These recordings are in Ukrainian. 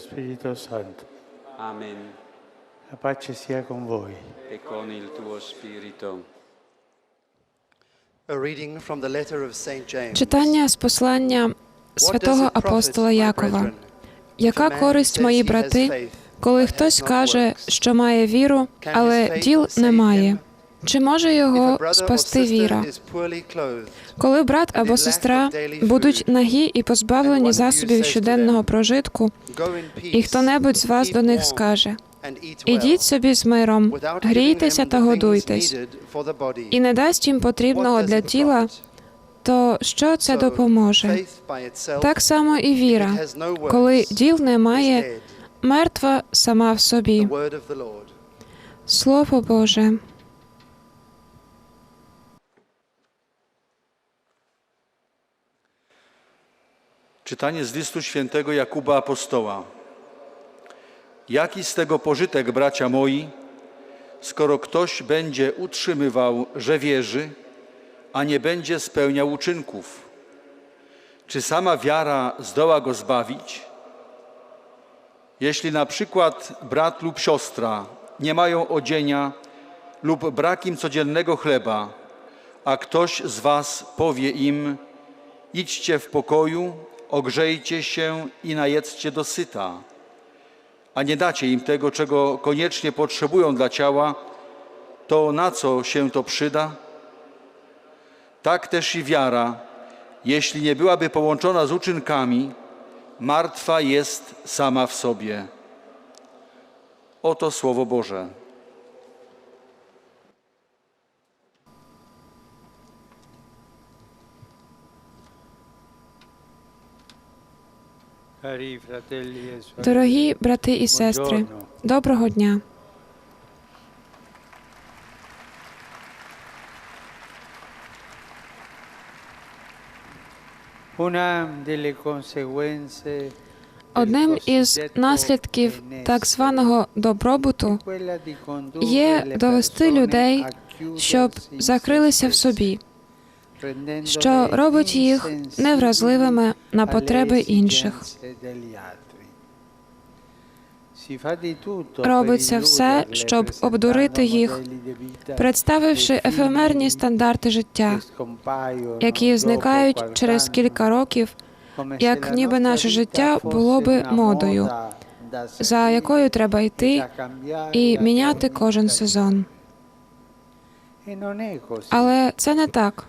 Spirito Santo. Amen. La pace sia con voi. E con il tuo spirito. A reading from the letter of St. James. Читання з послання святого апостола Якова. Яка користь, мої брати, коли хтось каже, що має віру, але діл save не має? him? Чи може його спасти віра? Коли брат або сестра будуть нагі і позбавлені засобів щоденного прожитку, і хто-небудь з вас до них скаже: Ідіть собі з миром, грійтеся та годуйтесь, і не дасть їм потрібного для тіла, то що це допоможе? Так само і віра, коли діл не is має, dead. мертва сама в собі. Слово Боже. Czytanie z listu świętego Jakuba Apostoła. Jaki z tego pożytek, bracia moi, skoro ktoś będzie utrzymywał, że wierzy, a nie będzie spełniał uczynków? Czy sama wiara zdoła go zbawić? Jeśli na przykład brat lub siostra nie mają odzienia lub brak im codziennego chleba, a ktoś z was powie im, Idźcie w pokoju, ogrzejcie się i najedzcie dosyta, a nie dacie im tego, czego koniecznie potrzebują dla ciała, to na co się to przyda? Tak też i wiara, jeśli nie byłaby połączona z uczynkami, martwa jest sama w sobie. Oto Słowo Boże. Дорогі брати і сестри, доброго дня. Одним із наслідків так званого добробуту є довести людей, щоб закрилися в собі, що робить їх невразливими на потреби інших. Робиться все, щоб обдурити їх, представивши ефемерні стандарти життя, які зникають через кілька років, як ніби наше життя було би модою, за якою треба йти і міняти кожен сезон. Але це не так.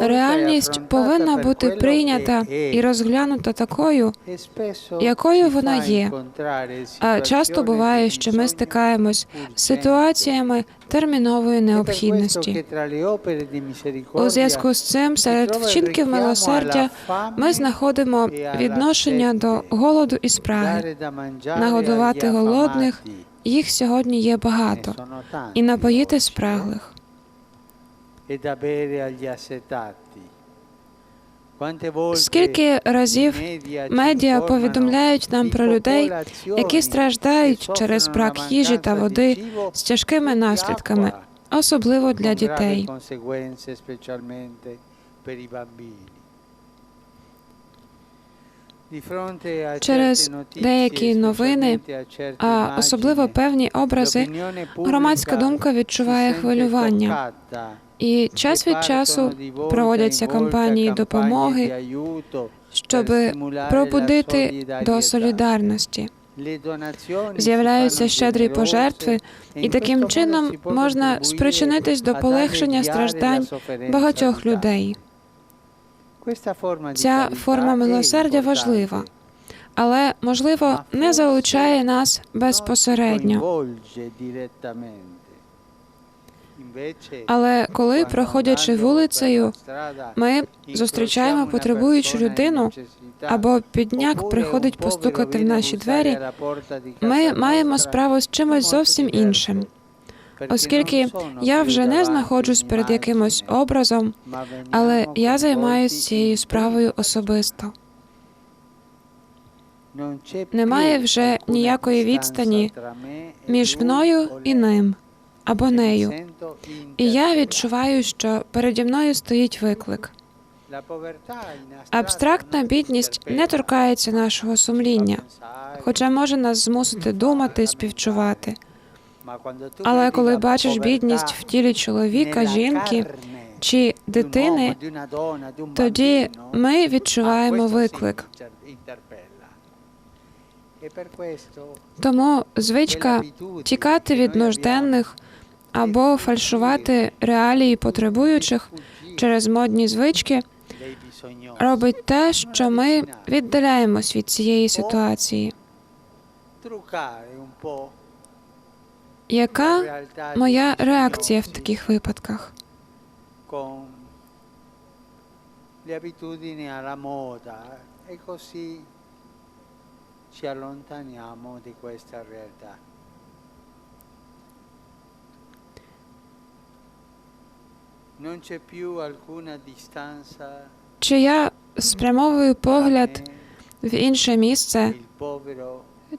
Реальність повинна бути прийнята і розглянута такою, якою вона є. А часто буває, що ми стикаємось з ситуаціями термінової необхідності. У зв'язку з цим серед вчинків милосердя ми знаходимо відношення до голоду і спраги. Нагодувати голодних їх сьогодні є багато, і напоїти спраглих. Скільки разів медіа повідомляють нам про людей, які страждають через брак їжі та води з тяжкими наслідками, особливо для дітей. Через деякі новини, А особливо певні образи, громадська думка відчуває хвилювання. І час від часу проводяться кампанії допомоги, щоб пробудити до солідарності. З'являються щедрі пожертви, і таким чином можна спричинитись до полегшення страждань багатьох людей. Ця форма милосердя важлива, але можливо не залучає нас безпосередньо. Але коли, проходячи вулицею, ми зустрічаємо потребуючу людину, або підняк приходить постукати в наші двері, ми маємо справу з чимось зовсім іншим. Оскільки я вже не знаходжусь перед якимось образом, але я займаюся цією справою особисто. Немає вже ніякої відстані між мною і ним або нею. І я відчуваю, що переді мною стоїть виклик. Абстрактна бідність не торкається нашого сумління, хоча може нас змусити думати співчувати. Але коли бачиш бідність в тілі чоловіка, жінки чи дитини, тоді ми відчуваємо виклик. Тому звичка тікати від нужденних або фальшувати реалії потребуючих через модні звички робить те, що ми віддаляємось від цієї ситуації. Яка моя реакція в таких випадках? e ci allontaniamo di questa realtà. Чи я спрямовую погляд в інше місце,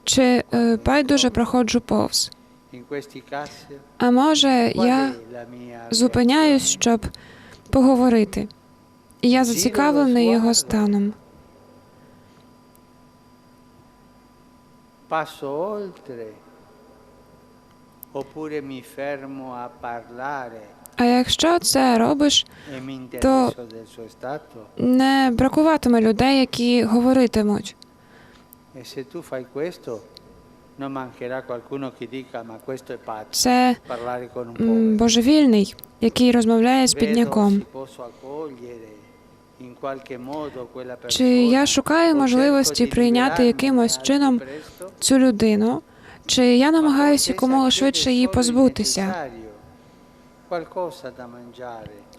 чи е, байдуже проходжу повз? А може, я зупиняюсь, щоб поговорити. І я зацікавлений його станом. Passo oltre oppure mi fermo a parlare А якщо це робиш, e stato? не бракуватиме людей, які говоритимуть. E Це божевільний, який розмовляє з quella Чи я шукаю можливості прийняти якимось чином цю людину, чи я намагаюся якомога швидше її позбутися.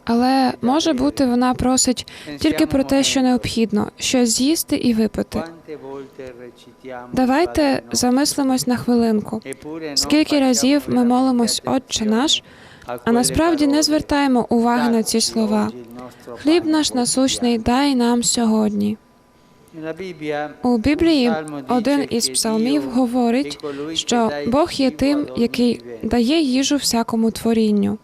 Але може бути, вона просить тільки про те, що необхідно, щось з'їсти і випити. Давайте замислимось на хвилинку. Скільки разів ми молимось Отче наш, а насправді не звертаємо уваги на ці слова. Хліб наш насущний дай нам сьогодні. У Біблії один із псалмів говорить, що Бог є тим, який дає їжу всякому творінню.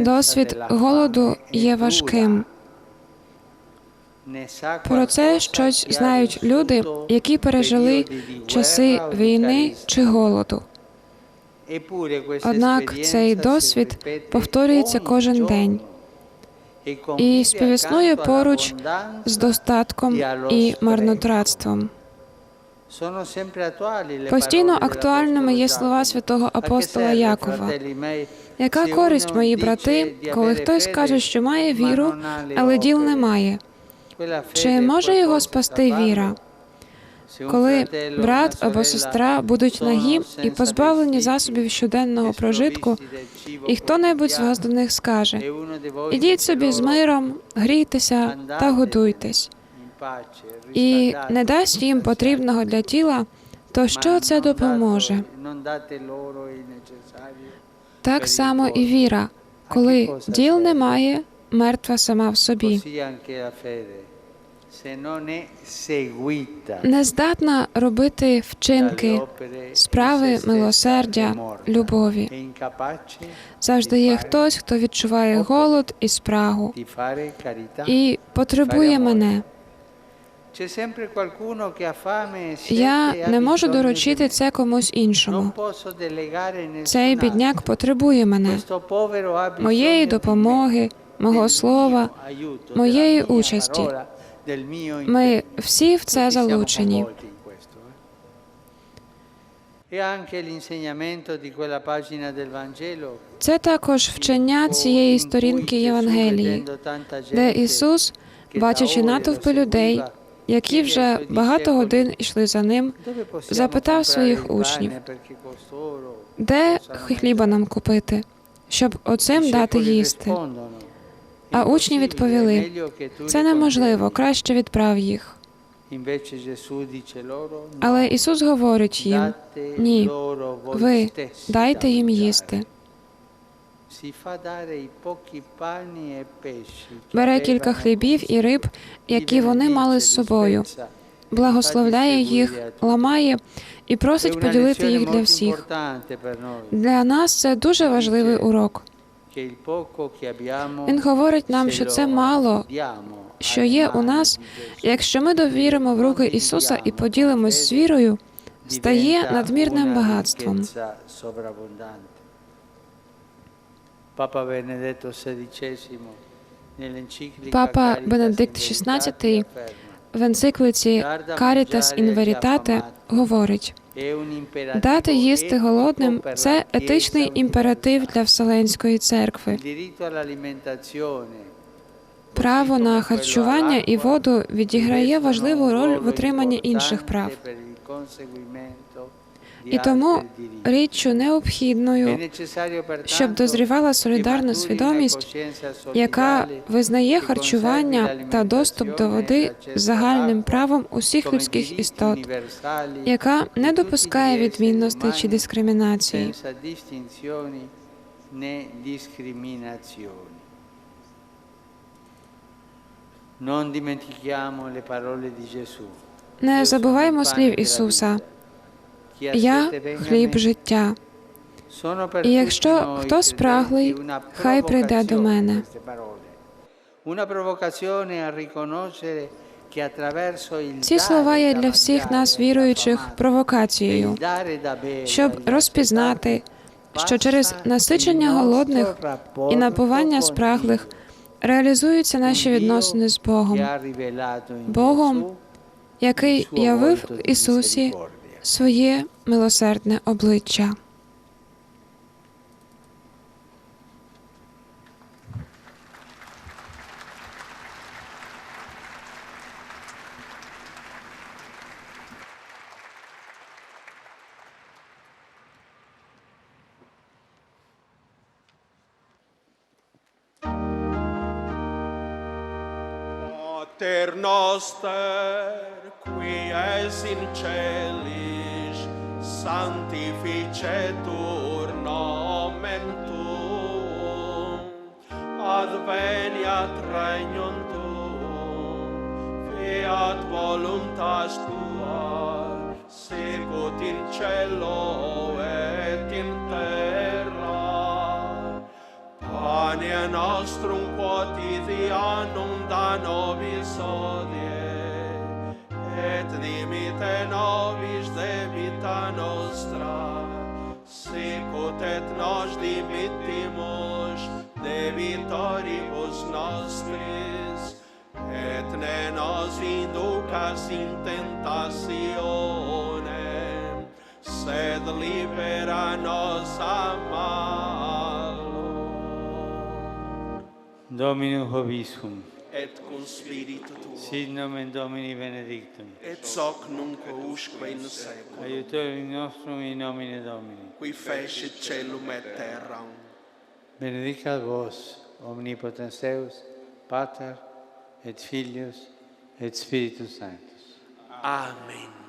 Досвід голоду є важким. Про це щось знають люди, які пережили часи війни чи голоду. Однак цей досвід повторюється кожен день e і співіснує поруч з достатком і марнотратством. Постійно актуальними є слова святого апостола Якова. Яка користь, мої брати, коли хтось каже, що має віру, але діл opere? не має? Quella Чи може його спасти віра? Коли брат або сестра будуть нагі і позбавлені засобів щоденного прожитку, і хто-небудь з вас до них скаже: voi ідіть собі з миром, грійтеся та годуйтесь, і не дасть їм потрібного для тіла, то що це допоможе? Так само і віра, коли діл немає, мертва сама в собі. Не здатна робити вчинки, справи милосердя, любові. Завжди є хтось, хто відчуває голод і спрагу і потребує мене. Я e не можу доручити це комусь іншому. Цей бідняк потребує мене, моєї допомоги, мого слова. моєї участі. Ми всі в це залучені. eh. E Це також вчення цієї сторінки Євангелії, де Ісус, бачачи натовпи людей, які вже багато годин йшли за ним, запитав своїх учнів, де хліба нам купити, щоб оцим дати їсти. А учні відповіли, це неможливо, краще відправ їх. Але Ісус говорить їм, ні, ви дайте їм їсти. Бере кілька хлібів і риб, які вони мали з собою, благословляє їх, ламає і просить поділити їх для всіх. Для нас це дуже важливий урок. Він говорить нам, що це мало, що є у нас, якщо ми довіримо в руки Ісуса і поділимось з вірою, стає надмірним багатством. Папа Бенедикт XVI в енциклиці Caritas in Veritate говорить: «È un imperativo дати їсти голодним це етичний імператив для Вселенської церкви. Право на харчування і воду відіграє важливу роль в отриманні інших прав. І тому річчю необхідною, щоб дозрівала солідарна свідомість, яка визнає харчування та доступ до води загальним правом усіх людських істот, яка не допускає відмінностей чи дискримінації. Non dimentichiamo le parole di Gesù. Не забуваймо слів Ісуса: Я хліб життя. І якщо хто спраглий, хай прийде до мене. Ці слова є для всіх нас, віруючих, провокацією, щоб розпізнати, що через насичення голодних і напування спраглих реалізуються наші відносини з Богом, Богом, який явив в Ісусі своє милосердне обличчя. Pater noster, qui es in celis, sanctificetur nomen tuum, adveniat regnum tuum, fiat voluntas tua, sicut in cielo et in terra. Pane nostrum quotidianum da nobis odie, et dimite nobis debita nostra, sicut et nos dimittimus debitoribus nostris, et ne nos inducas in tentationem, sed libera nos a malo. Dominum Hoviscum, et cum spiritu tuo, sit nomen Domini benedictum, et soc nunc usque in seculum, aiutorium nostrum in nomine Domini. qui fecit celum et terram. Benedicat vos, omnipotens Deus, Pater, et Filius, et Spiritus Sanctus. Amen.